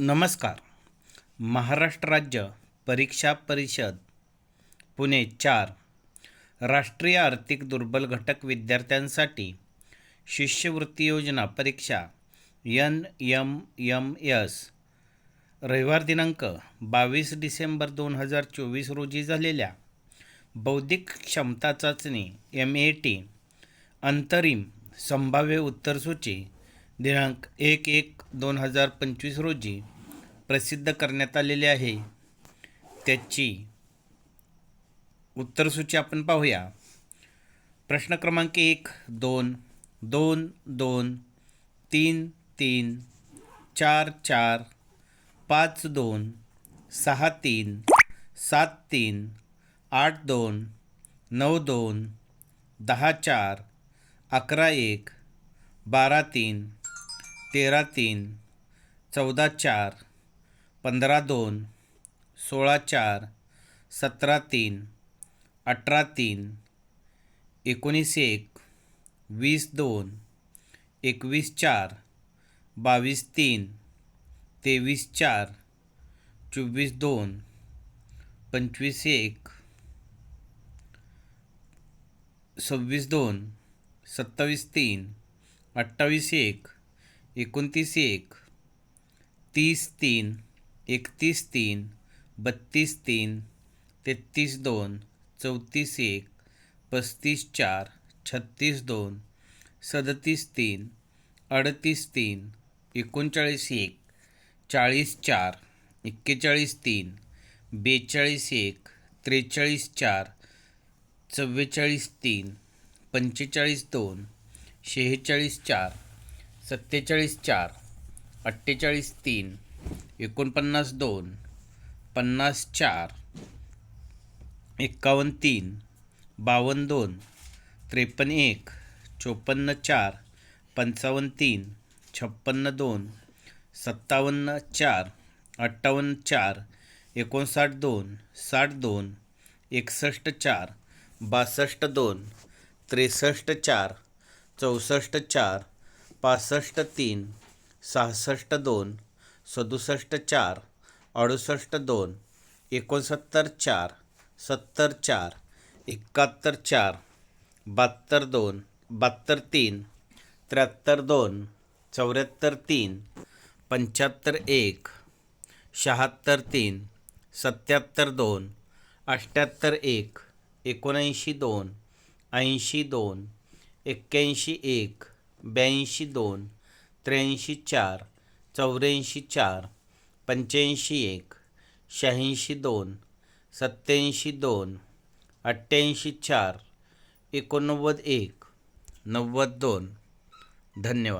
नमस्कार. महाराष्ट्र राज्य परीक्षा परिषद पुणे चार. राष्ट्रीय आर्थिक दुर्बल घटक विद्यार्थ्यांसाठी शिष्यवृत्ती योजना परीक्षा एन एम एम एस. रविवार दिनांक बावीस डिसेंबर दोन हजार चोवीस रोजी झालेल्या बौद्धिक क्षमता चाचणी एम ए टी अंतरिम संभाव्य उत्तरसूची दिनांक एक एक दोन हजार पंचवीस रोजी प्रसिद्ध करण्यात आलेली आहे. त्याची उत्तरसूची आपण पाहूया. प्रश्न क्रमांक एक दोन दोन दोन तीन तीन चार चार पाच दोन सहा तीन सात तीन आठ दोन नऊ दोन दहा चार अकरा एक बारा तीन तेरा तीन चौदा चार पंधरा दोन सोळा चार सतरा तीन अठरा तीन एकोणीस एक वीस दोन एकवीस चार बावीस तीन तेवीस चार चोवीस दोन पंचवीस एक सव्वीस दोन सत्तावीस तीन अठ्ठावीस एक एकोणतीस एक तीस तीन एकतीस तीन बत्तीस तीन तेहतीस दोन चौतीस एक पस्तीस चार छत्तीस दोन सदतीस तीन अडतीस तीन एकोणचाळीस एक चाळीस चार एक्केचाळीस तीन बेचाळीस एक त्रेचाळीस चार चव्वेचाळीस तीन पंचेचाळीस दोन शेहेचाळीस चार सत्तेचाळीस चार अठ्ठेचाळीस तीन एकोणपन्नास दोन पन्नास चार एक्कावन्न तीन बावन्न दोन त्रेपन्न एक चोपन्न चार पंचावन्न तीन छप्पन्न दोन सत्तावन्न चार अठ्ठावन्न चार एकोणसाठ दोन साठ दोन एकसष्ट चार बासष्ट दोन त्रेसष्ट चार चौसष्ट चार पासष्ट तीन सहासष्ट दोन सदुसष्ट चार अडुसष्ट दोन एकोणसत्तर चार सत्तर चार एकाहत्तर चार बहात्तर दोन बहात्तर तीन त्र्याहत्तर दोन चौऱ्याहत्तर तीन पंच्याहत्तर एक शहात्तर तीन सत्याहत्तर दोन अठ्ठ्याहत्तर एक एकोणऐंशी दोन ऐंशी दोन एक्क्याऐंशी एक ब्याऐंशी दोन त्र्याऐंशी चार चौऱ्याऐंशी चार पंच्याऐंशी एक शहाऐंशी दोन सत्त्याऐंशी दोन अठ्ठ्याऐंशी चार एकोणनव्वद एक नव्वद दोन. धन्यवाद.